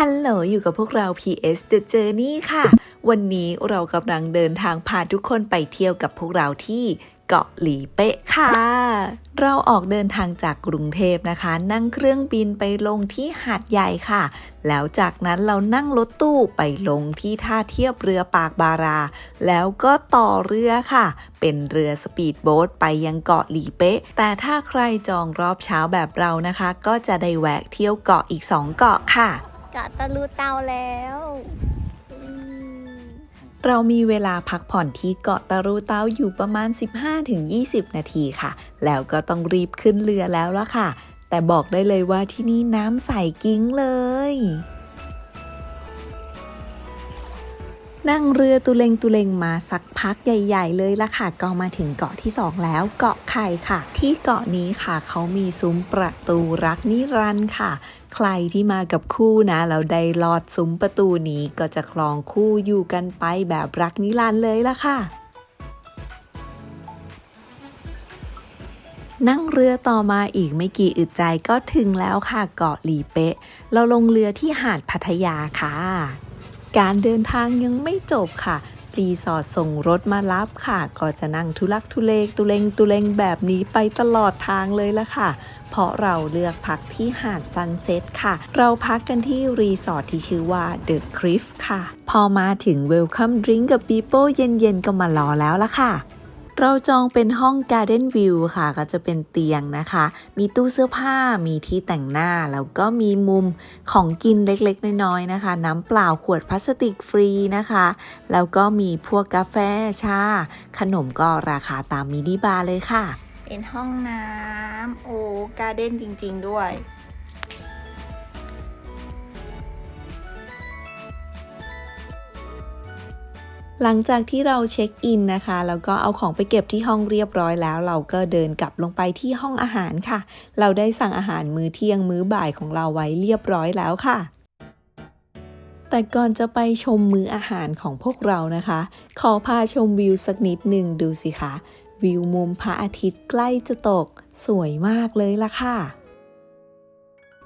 ฮัลโหลอยู่กับพวกเรา PS The Journey ค่ะ วันนี้เรากำลังเดินทางพาทุกคนไปเที่ยวกับพวกเราที่เกาะหลีเป๊ะค่ะ เราออกเดินทางจากกรุงเทพนะคะ นั่งเครื่องบินไปลงที่หาดใหญ่ค่ะ แล้วจากนั้นเรานั่งรถตู้ไปลงที่ท่าเทียบเรือปากบารา แล้วก็ต่อเรือค่ะ เป็นเรือสปีดโบ๊ทไปยังเกาะหลีเป๊ะ แต่ถ้าใครจองรอบเช้าแบบเรานะคะ ก็จะได้แวะเที่ยวเกาะอีก 2 เกาะค่ะ กาะตะลูเตาแล้วเรามีเวลาพักผ่อนที่เกาะตารูเตาอยู่ประมาณ 15-20 นาทีค่ะ แล้วก็ต้องรีบขึ้นเรือแล้วละค่ะ แต่บอกได้เลยว่าที่นี่น้ำใสกิ้งเลย นั่งเรือตุเลงตุเลงมาสักพักใหญ่ ๆ เลยละค่ะ ก็มาถึงเกาะที่2แล้ว เกาะไข่ค่ะ ที่เกาะนี้ค่ะเขามีซุ้มประตูรักนิรันดร์ค่ะ ใครที่มากับคู่นะแล้วได้ลอดซุ้มประตูนี้ก็จะคลองคู่อยู่กันไปแบบรักนิรันดร์เลยละค่ะนั่งเรือต่อมาอีกไม่กี่อึดใจก็ถึงแล้วค่ะเกาะหลีเป๊ะ เราลงเรือที่หาดพัทยาค่ะ การเดินทางยังไม่จบค่ะ รีสอร์ทส่งรถมารับค่ะ ก็จะนั่งทุลักทุเลกตุเลงตุเลงแบบนี้ไปตลอดทางเลยละค่ะ เพราะเราเลือกพักที่หาดซันเซ็ตค่ะ เราพักกันที่รีสอร์ทที่ชื่อว่า The Cliff ค่ะ พอมาถึง Welcome Drink กับปีโป้เย็นๆก็มารอแล้วละค่ะ เราจองเป็นห้อง Garden View ค่ะ ก็จะเป็นเตียงนะคะ มีตู้เสื้อผ้า มีที่แต่งหน้า แล้วก็มีมุมของกินเล็กๆ น้อยๆนะคะ น้ำเปล่าขวดพลาสติกฟรีนะคะ แล้วก็มีพวกกาแฟชา ขนมก็ราคาตามมินิบาร์เลยค่ะ เป็นห้องน้ำโอ้การ์เด้นจริง ๆ ด้วย หลังจากที่เราเช็คอินนะคะ แล้วก็เอาของไปเก็บที่ห้องเรียบร้อยแล้ว เราก็เดินกลับลงไปที่ห้องอาหารค่ะ เราได้สั่งอาหารมื้อเที่ยงมื้อบ่ายของเราไว้เรียบร้อยแล้วค่ะ แต่ก่อนจะไปชมมื้ออาหารของพวกเรานะคะ ขอพาชมวิวสักนิดหนึ่งดูสิคะวิวมุมพระอาทิตย์ใกล้จะตก สวยมากเลยล่ะค่ะ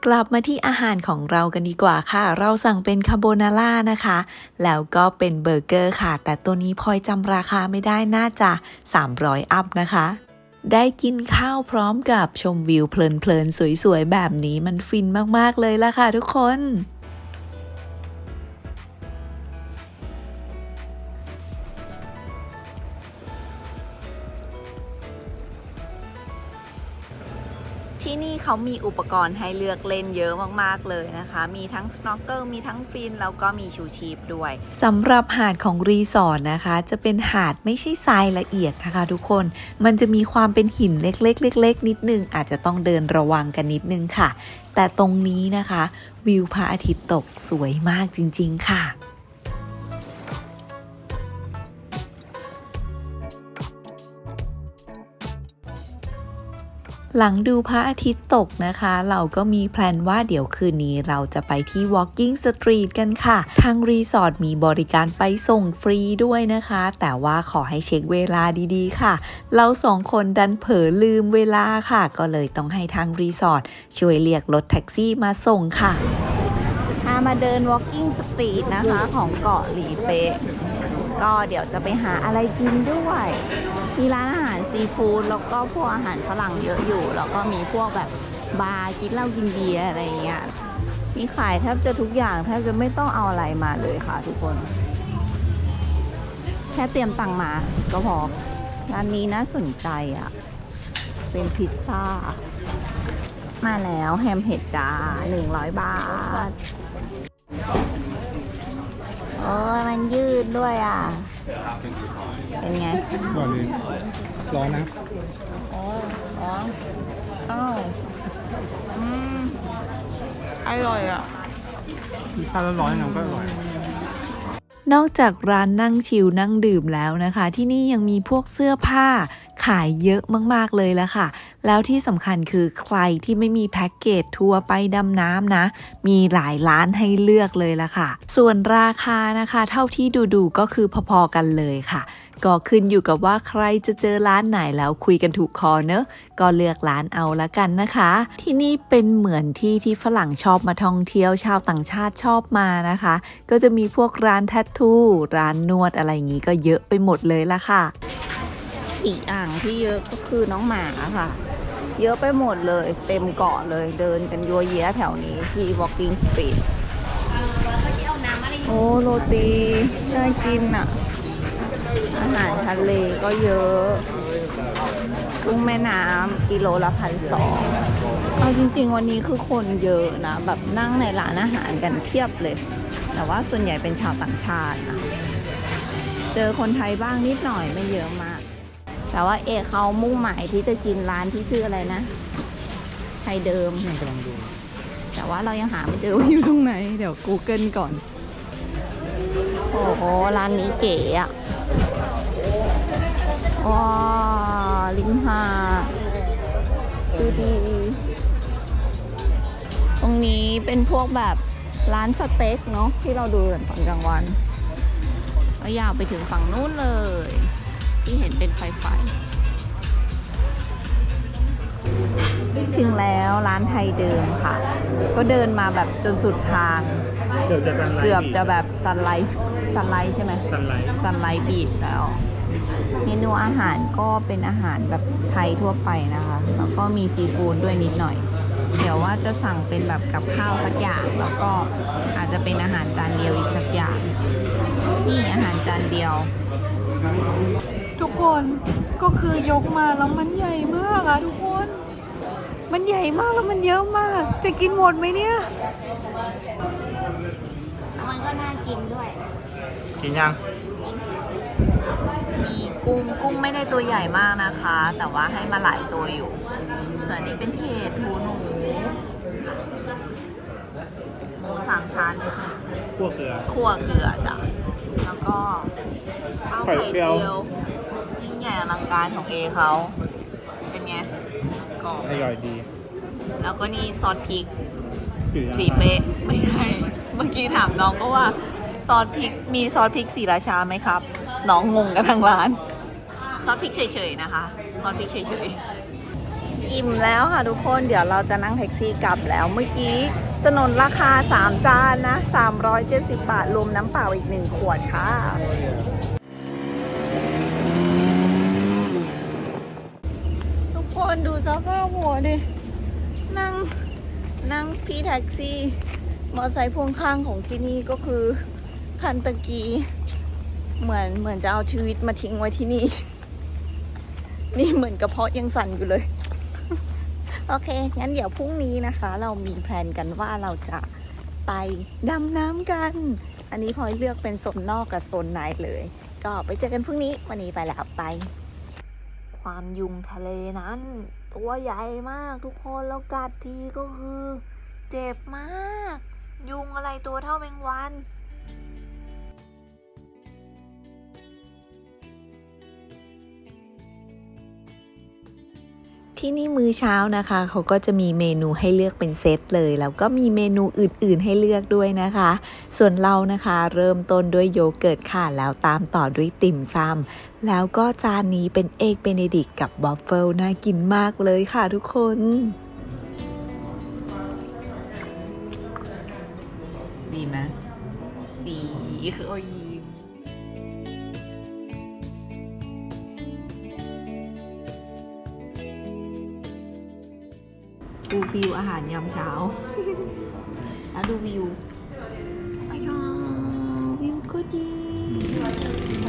กลับมาที่อาหารของเรากันดีกว่าค่ะ เราสั่งเป็นคาโบนาร่านะคะ แล้วก็เป็นเบอร์เกอร์ค่ะ แต่ตัวนี้พลอยจำราคาไม่ได้น่าจะ 300 อัพนะคะ ได้กินข้าวพร้อมกับชมวิวเพลินๆ สวยๆ แบบนี้มันฟินมากๆเลยล่ะค่ะทุกคน ที่นี่เขามีอุปกรณ์ให้เลือกเล่นเยอะมาก ๆ เลยนะคะ มีทั้งสโนว์เกิลมีทั้งฟินแล้วก็มีชูชีพด้วยสำหรับหาดของรีสอร์ทนะคะ จะเป็นหาดไม่ใช่ทรายละเอียดนะคะ ทุกคนมันจะมีความเป็นหินเล็ก ๆ เล็ก ๆ นิดนึง อาจจะต้องเดินระวังกันนิดนึงค่ะ แต่ตรงนี้นะคะ วิวพระอาทิตย์ตกสวยมากจริง ๆ ค่ะ หลังดูพระอาทิตย์ตกนะคะ เราก็มีแพลนว่าเดี๋ยวคืนนี้เราจะไปที่ Walking Street กันค่ะ ทางรีสอร์ทมีบริการไปส่งฟรีด้วยนะคะ แต่ว่าขอให้เช็คเวลาดีๆค่ะ เราสองคนดันเผลอลืมเวลาค่ะ ก็เลยต้องให้ทางรีสอร์ทช่วยเรียกรถแท็กซี่มาส่งค่ะพามาเดิน walking street นะคะของเกาะหลีเป๊ะ ก็เดี๋ยวจะไปหาอะไรกินด้วย มีร้านอาหารซีฟู้ดแล้วก็พวกอาหารฝรั่งเยอะอยู่ แล้วก็มีพวกแบบบาร์กินเหล้ากินเบียร์อะไรเงี้ยมีขายแทบจะทุกอย่างแทบจะไม่ต้องเอาอะไรมาเลยค่ะทุกคน แค่เตรียมตังค์มาก็พอร้านนี้น่าสนใจอะ เป็นพิซซ่า มาแล้วแฮมเห็ดจ้าหนึ่งร้อยบาท โอ้ยมันยืดด้วยอะ เป็นไงก่อนเลยร้อนนะโอ้ยร้อนอ้าวอืมอร่อยอะถ้าร้อนๆน้ำก็อร่อย นอกจากร้านนั่งชิลนั่งดื่มแล้วนะคะ ที่นี่ยังมีพวกเสื้อผ้าขายเยอะมากๆเลยละค่ะ แล้วที่สำคัญคือใครที่ไม่มีแพ็กเกจทัวร์ไปดำน้ำนะ มีหลายร้านให้เลือกเลยละค่ะ ส่วนราคานะคะ เท่าที่ดูๆก็คือพอๆกันเลยค่ะก็ขึ้นอยู่กับว่าใครจะเจอร้านไหนแล้วคุยกันถูกคอเนอะก็เลือกร้านเอาละกันนะคะ ที่นี่เป็นเหมือนที่ที่ฝรั่งชอบมาท่องเที่ยวชาวต่างชาติชอบมานะคะ ก็จะมีพวกร้านแทททูร้านนวดอะไรอย่างนี้ก็เยอะไปหมดเลยละค่ะ อีกอ่างที่เยอะก็คือน้องหมาค่ะ เยอะไปหมดเลย เต็มเกาะเลยเดินกันยัวเยียแถวนี้ที่ Walking Street โอ้โรตีน่ากินอะ อาหารทะเลก็เยอะกุ้งแม่น้ำกิโลละพันสองเอาจริงๆ วันนี้คือคนเยอะนะ แบบนั่งในร้านอาหารกันเพียบเลย แต่ว่าส่วนใหญ่เป็นชาวต่างชาตินะ เจอคนไทยบ้างนิดหน่อยไม่เยอะมาก แต่ว่าเอกเขามุ่งหมายที่จะกินร้านที่ชื่ออะไรนะไทยเดิมยังกำลังดู แต่ว่าเรายังหาไม่เจอว่าอยู่ตรงไหน เดี๋ยว Google ก่อน โอ้โห ร้านนี้เก๋อะว้าวลิ้นหาดดูดี ตรงนี้เป็นพวกแบบร้านสเต็กเนาะที่เราดูกันตอนกลางวันก็ยาวไปถึงฝั่งนู้นเลย ที่เห็นเป็นไฟไฟถึงแล้วร้านไทยเดิมค่ะ ก็เดินมาแบบจนสุดทาง เกือบจะซันไลท์เกือบจะแบบซันไลท์ซันไลท์ใช่ไหมซันไลท์ซันไลท์บีชแล้ว เมนูอาหารก็เป็นอาหารแบบไทยทั่วไปนะคะ แล้วก็มีซีฟู้ดด้วยนิดหน่อย เดี๋ยวว่าจะสั่งเป็นแบบกับข้าวสักอย่าง แล้วก็อาจจะเป็นอาหารจานเดียวอีกสักอย่าง นี่อาหารจานเดียว ทุกคนก็คือยกมาแล้วมันใหญ่มากอะทุกคน มันใหญ่มากแล้วมันเยอะมาก จะกินหมดไหมเนี่ย มันก็น่ากินด้วย กินยัง มีกุ้งกุ้งไม่ได้ตัวใหญ่มากนะคะ แต่ว่าให้มาหลายตัวอยู่ ส่วนอันนี้เป็นเห็ดหูหนูหมูสามชั้นพวกเกลือคั่วเกลือจ้ะแล้วก็ข้าวไข่ไข่เจีเจียวยวยิ่ งใหญ่อลังการของเอเขา เป็นไงกรอบอร่อยดีแล้วก็นี่ซอสพริกอยู่ยังหลีเป๊ะไม่ใช่เมื่อกี้ถามน้องก็ว่าซอสพริกมีซอสพริกสีราชาไหมครับ น้องงงกันทั้งร้าน ซอสพริกเฉยๆนะคะ ซอสพริกเฉยๆ อิ่มแล้วค่ะทุกคนเดี๋ยวเราจะนั่งแท็กซี่กลับแล้วเมื่อกี้สนนราคา 3 จานนะ 370 บาทรวมน้ำเปล่าอีก 1 ขวดค่ะ ทุก คนดูสภาพหัวดิ นั่ง นั่งพี่แท็กซี่ มอเตอร์ไซค์พ่วงข้างของที่นี่ก็คือ คันตะกีเหมือนเหมือนจะเอาชีวิตมาทิ้งไว้ที่นี่ นี่เหมือนกระเพาะยังสั่นอยู่เลย โอเค งั้นเดี๋ยวพรุ่งนี้นะคะ เรามีแพลนกันว่าเราจะไปดำน้ำกัน อันนี้พลอยเลือกเป็นโซนนอกกับโซนในเลย ก็ไปเจอกันพรุ่งนี้ วันนี้ไปแล้วไป ความยุงทะเลนั้น ตัวใหญ่มากทุกคนแล้วกัดทีก็คือ เจ็บมาก ยุงอะไรตัวเท่าแมงวัน ที่นี่มื้อเช้านะคะ เขาก็จะมีเมนูให้เลือกเป็นเซตเลย แล้วก็มีเมนูอื่นๆให้เลือกด้วยนะคะ ส่วนเรานะคะ เริ่มต้นด้วยโยเกิร์ตค่ะ แล้วตามต่อด้วยติ่มซำแล้วก็จานนี้เป็นเอกเบเนดิกกับบอฟเฟิลน่ากินมากเลยค่ะทุกคนดีไหมดีโอ้ย ดูวิวอาหารยามเช้า แล้วดูวิวอายาวิวก็ดี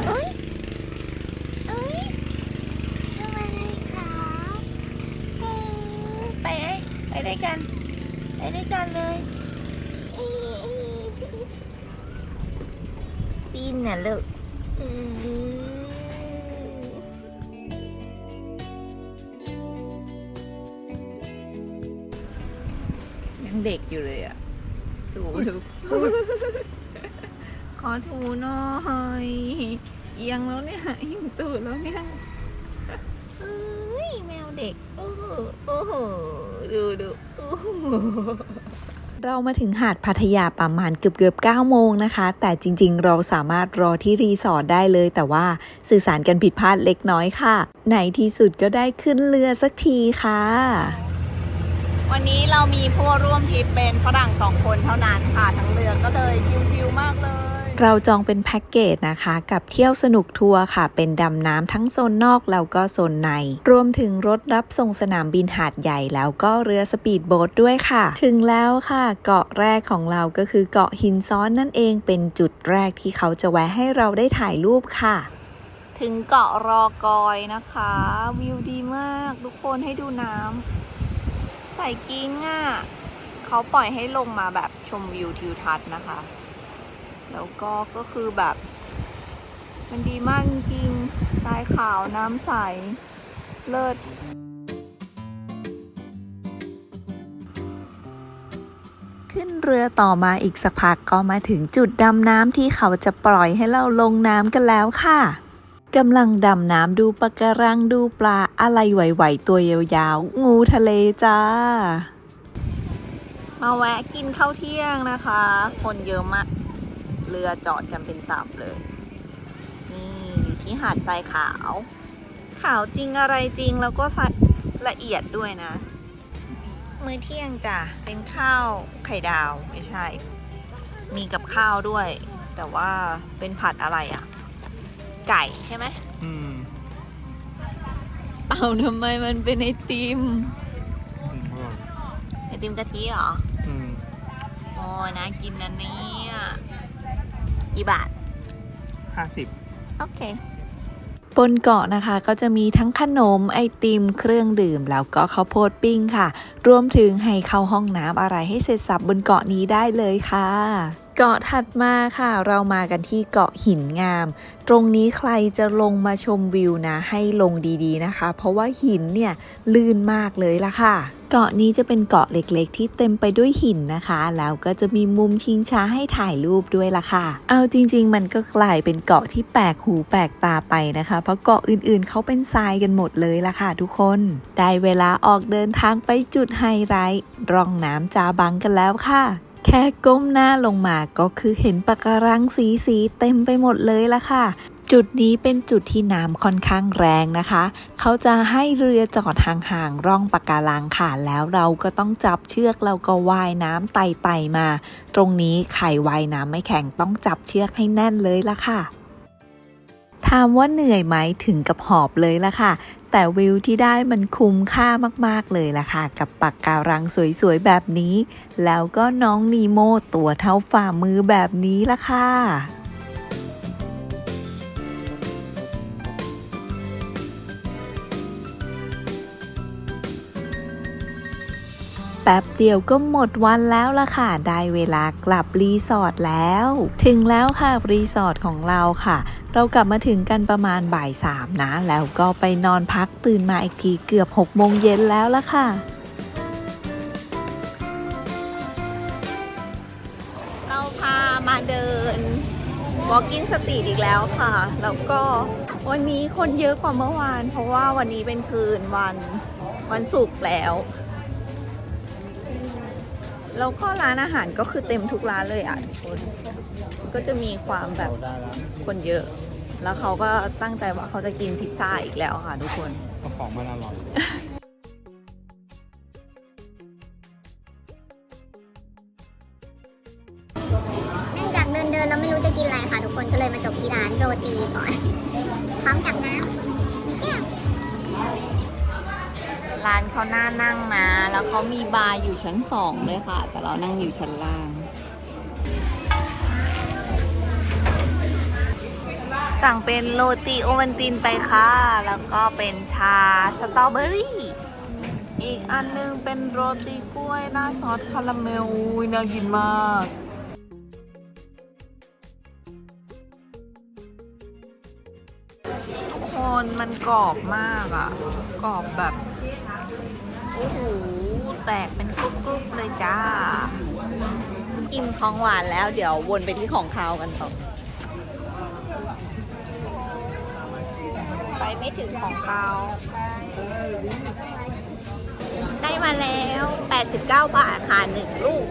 เอ้ยเอ้ยทำอะไรครับเออไปไหนไปด้วยกัน ไปด้วยกันเลยเอ้ยปีนน่ะลูก เออยังเด็กอยู่เลยอะถูถูขอถูหน่อยเอียงแล้วเนี่ยเอียงตูดแล้วเนี่ยเอ้ยแมวเด็ก โอ้โหโอ้โหดูดูโอ้โหเรามาถึงหาดพัทยาประมาณเกือบเกือบ9โมงนะคะ แต่จริงๆ เราสามารถรอที่รีสอร์ทได้เลย แต่ว่าสื่อสารกันผิดพลาดเล็กน้อยค่ะ ในที่สุดก็ได้ขึ้นเรือสักทีค่ะ วันนี้เรามีผู้ร่วมทริปเป็นฝรั่งสองคนเท่านั้นค่ะ ทั้งเรือก็เลยชิลๆมากเลย เราจองเป็นแพ็กเกจนะคะ กับเที่ยวสนุกทัวร์ค่ะ เป็นดำน้ำทั้งโซนนอกแล้วก็โซนใน รวมถึงรถรับส่งสนามบินหาดใหญ่แล้วก็เรือสปีดโบ๊ทด้วยค่ะ ถึงแล้วค่ะ เกาะแรกของเราก็คือเกาะหินซ้อนนั่นเองเป็นจุดแรกที่เขาจะแวะให้เราได้ถ่ายรูปค่ะถึงเกาะรอกอยนะคะ วิวดีมาก ทุกคนให้ดูน้ำใส่กิ้งอะเขาปล่อยให้ลงมาแบบชมวิวทิวทัศน์นะคะ แล้วก็ก็คือแบบ มันดีมากจริงๆทรายขาวน้ำใส เลิศขึ้นเรือต่อมาอีกสักพักก็มาถึงจุดดำน้ำที่เขาจะปล่อยให้เราลงน้ำกันแล้วค่ะ กำลังดำน้ำดูปะการังดูปลาอะไรไหวๆตัวยาวๆ งูทะเลจ้า มาแวะกินข้าวเที่ยงนะคะ คนเยอะมาก เรือจอดกันเป็นตับเลย นี่อยู่ที่หาดทรายขาว ขาวจริงอะไรจริงแล้วก็ละเอียดด้วยนะ มื้อเที่ยงจ้ะ เป็นข้าวไข่ดาวไม่ใช่ มีกับข้าวด้วย แต่ว่าเป็นผัดอะไรอะ่ะ ไก่ใช่ไหมอืมเอาทำไมมันเป็นไอติม อืมอร่อยไอติมกะทิเหรอ อืมโอ้ยนะกินนะเนี่ยกี่บาท ห้าสิบ โอเค บนเกาะนะคะก็จะมีทั้งขนมไอติม เครื่องดื่ม แล้วก็ข้าวโพดปิ้งค่ะ รวมถึงให้เข้าห้องน้ำอะไรให้เสร็จสับบนเกาะนี้ได้เลยค่ะ เกาะถัดมาค่ะ เรามากันที่เกาะหินงาม ตรงนี้ใครจะลงมาชมวิวนะ ให้ลงดีๆนะคะ เพราะว่าหินเนี่ยลื่นมากเลยล่ะค่ะ เกาะนี้จะเป็นเกาะเล็กๆ ที่เต็มไปด้วยหินนะคะ แล้วก็จะมีมุมชิงช้าให้ถ่ายรูปด้วยล่ะค่ะ เอาจริง ๆ มันก็กลายเป็นเกาะที่แปลกหูแปลกตาไปนะคะ เพราะเกาะอื่นๆ เขาเป็นทรายกันหมดเลยล่ะค่ะ ทุกคน ได้เวลาออกเดินทางไปจุดไฮไลท์ร่องน้ำจาบังกันแล้วค่ะ แค่ก้มหน้าลงมาก็คือเห็นปะการังสีสีเต็มไปหมดเลยละค่ะ จุดนี้เป็นจุดที่น้ำค่อนข้างแรงนะคะ เขาจะให้เรือจอดห่างๆร่องปะการังค่ะ แล้วเราก็ต้องจับเชือกแล้วก็ว่ายน้ำไต่ๆมา ตรงนี้ไข่ว่ายน้ำไม่แข็งต้องจับเชือกให้แน่นเลยละค่ะถามว่าเหนื่อยไหมถึงกับหอบเลยละค่ะ แต่วิวที่ได้มันคุ้มค่ามากๆเลยล่ะค่ะ กับปักการังสวยๆแบบนี้ แล้วก็น้องนีโมตัวเท่าฝ่ามือแบบนี้ล่ะค่ะแป๊บเดียวก็หมดวันแล้วล่ะค่ะ ได้เวลากลับรีสอร์ทแล้ว ถึงแล้วค่ะรีสอร์ทของเราค่ะ เรากลับมาถึงกันประมาณบ่ายสามนะ แล้วก็ไปนอนพักตื่นมาอีกทีเกือบ6โมงเย็นแล้วล่ะค่ะ เราพามาเดิน Walking Street อีกแล้วค่ะ แล้วก็วันนี้คนเยอะกว่าเมื่อวาน เพราะว่าวันนี้เป็นคืนวันวันศุกร์แล้ว แล้วก็ร้านอาหารก็คือเต็มทุกร้านเลยอะทุกคนก็จะมีความแบบเราได้แล้วคนเยอะ แล้วเขาก็ตั้งใจว่าเขาจะกินพิซซ่าอีกแล้วค่ะทุกคนเอาของมันอร่อยเนื่องจากเดินเดินๆเราไม่รู้จะกินอะไรค่ะทุกคนก็เลยมาจบที่ร้านโรตีก่อน พร้อมกับน้ำ ร้านเขาน่านั่งนะ แล้วเขามีบาร์อยู่ชั้นสองด้วยค่ะ แต่เรานั่งอยู่ชั้นล่าง สั่งเป็นโรตีโอวันตินไปค่ะ แล้วก็เป็นชาสตรอเบอรี่ อีกอันนึงเป็นโรตีกล้วยหน้าซอสคาราเมลอุยน่ากินมากทุกคนมันกรอบมากอะ่ะ กรอบแบบ โอ้โห แตกเป็นกรุ๊ปๆเลยจ้า อิ่มของหวานแล้วเดี๋ยววนไปที่ของคาวกันต่อ ไปไม่ถึงของคาว ได้มาแล้ว 89 บาทค่ะหนึ่งลูก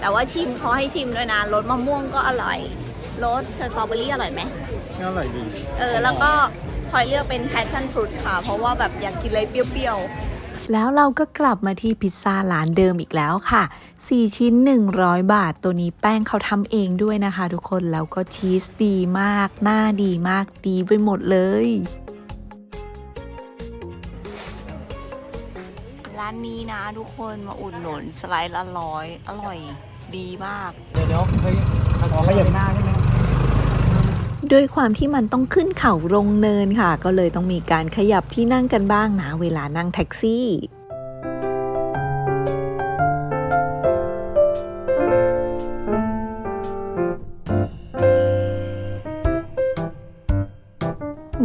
แต่ว่าชิมเขาให้ชิมด้วยนะรสมะม่วงก็อร่อยรสสตรอเบอรี่อร่อยไหมนี่อร่อยดี เออ แล้วก็ พลอยเลือกเป็น passion fruit ค่ะ เพราะว่าแบบอยากกินอะไรเปรี้ยวแล้วเราก็กลับมาที่พิซซ่าร้านเดิมอีกแล้วค่ะ 4 ชิ้น 100 บาท ตัวนี้แป้งเขาทำเองด้วยนะคะทุกคน แล้วก็ชีสดีมาก หน้าดีมาก ดีไปหมดเลยๆร้านนี้นะทุกคนมาอุดหนุนสไลด์ละร้อย อร่อยดีมาก เดี๋ยวเดี๋ยวเฮ้ยขอขยับหน้าใช่ไหม ด้วยความที่มันต้องขึ้นเขาลงเนินค่ะ ก็เลยต้องมีการขยับที่นั่งกันบ้างนะเวลานั่งแท็กซี่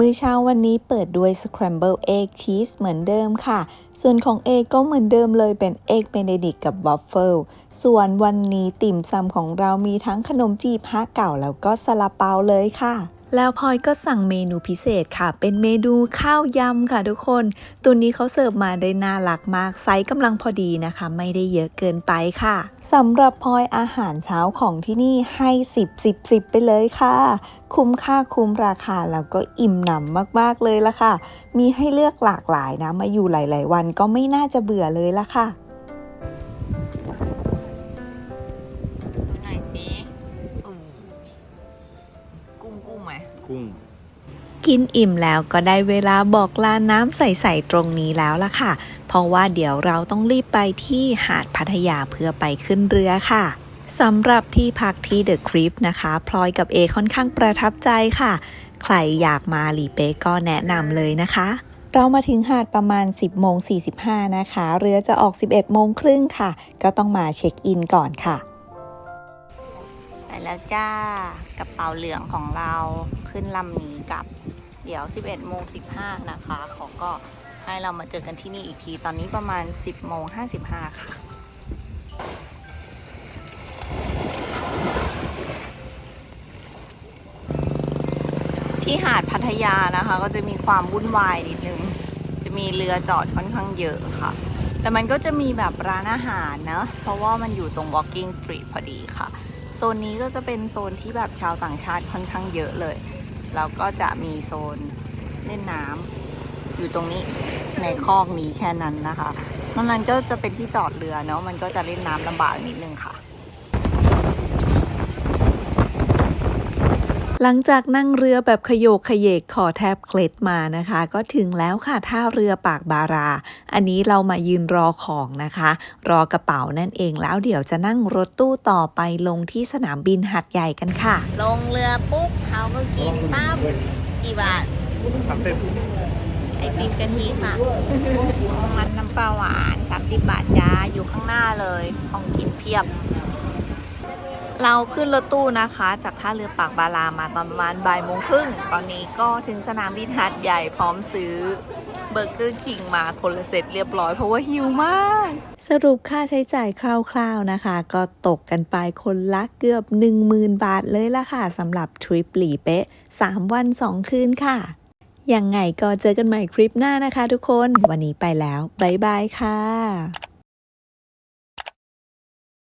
มื้อเช้าวันนี้เปิดด้วย Scramble Egg Cheese เหมือนเดิมค่ะ ส่วนของเอก็เหมือนเดิมเลยเป็นเอกเบเนดิกกับวอฟเฟิลส่วนวันนี้ติ่มซำของเรามีทั้งขนมจีบฮะเก่าแล้วก็ซาลาเปาเลยค่ะ แล้วพลอยก็สั่งเมนูพิเศษค่ะ เป็นเมนูข้าวยำค่ะทุกคน ตัวนี้เขาเสิร์ฟมาได้น่ารักมาก ไซส์กำลังพอดีนะคะ ไม่ได้เยอะเกินไปค่ะสำหรับพลอยอาหารเช้าของที่นี่ให้10 10 10 ไปเลยค่ะ คุ้มค่าคุ้มราคาแล้วก็อิ่มหนำมากๆเลยละค่ะ มีให้เลือกหลากหลายนะ มาอยู่หลาย ๆ วันก็ไม่น่าจะเบื่อเลยละค่ะ กุ้งไหมกุ้ง กินอิ่มแล้วก็ได้เวลาบอกลาน้ำใสๆตรงนี้แล้วล่ะค่ะ เพราะว่าเดี๋ยวเราต้องรีบไปที่หาดพัทยาเพื่อไปขึ้นเรือค่ะสำหรับที่พักที่เดอะคริปนะคะพลอยกับเอค่อนข้างประทับใจค่ะ ใครอยากมาหลีเป๊ะก็แนะนำเลยนะคะ เรามาถึงหาดประมาณ 10โมง45 นะคะ เรือจะออก 11โมงครึ่งค่ะ ก็ต้องมาเช็คอินก่อนค่ะ ไปแล้วจ้ากระเป๋าเหลืองของเรา ขึ้นลำนี้กับ เดี๋ยว 11โมง15 นะคะเขาก็ให้เรามาเจอกันที่นี่อีกที ตอนนี้ประมาณ 10โมง55 ค่ะที่หาดพัทยานะคะ ก็จะมีความวุ่นวายนิดนึง จะมีเรือจอดค่อนข้างเยอะค่ะ แต่มันก็จะมีแบบร้านอาหารเนะ เพราะว่ามันอยู่ตรง walking street พอดีค่ะ โซนนี้ก็จะเป็นโซนที่แบบชาวต่างชาติค่อนข้างเยอะเลย แล้วก็จะมีโซนเล่นน้ำอยู่ตรงนี้ในคอกนี้แค่นั้นนะคะนอกนั้นก็จะเป็นที่จอดเรือเนาะมันก็จะเล่นน้ำลำบากนิดนึงค่ะ หลังจากนั่งเรือแบบขยโยกขยเยกขอแทบเคล็ดมานะคะ ก็ถึงแล้วค่ะท่าเรือปากบารา อันนี้เรามายืนรอของนะคะ รอกระเป๋านั่นเองแล้วเดี๋ยวจะนั่งรถตู้ต่อไปลงที่สนามบินหัดใหญ่กันค่ะ ลงเรือปุ๊บเขาก็กินปั๊บกี่บาทสามสิบไอติมกะทิค่ะ มันน้ำปลาหวาน 30 บาทจ้าอยู่ข้างหน้าเลยของกินเพียบ เราขึ้นรถตู้นะคะ จากท่าเรือปากบารามาตอนประมาณบ่ายโมงครึ่ง ตอนนี้ก็ถึงสนามบินหาดใหญ่พร้อมซื้อเบอร์เกอร์คิงมาคนละเซตเรียบร้อยเพราะว่าหิวมาก สรุปค่าใช้จ่ายคร่าวๆนะคะ ก็ตกกันไปคนละเกือบ 10,000 บาทเลยละค่ะสำหรับทริปหลีเป๊ะ 3 วัน 2 คืนค่ะ ยังไงก็เจอกันใหม่คลิปหน้านะคะทุกคน วันนี้ไปแล้ว บ๊ายบายค่ะ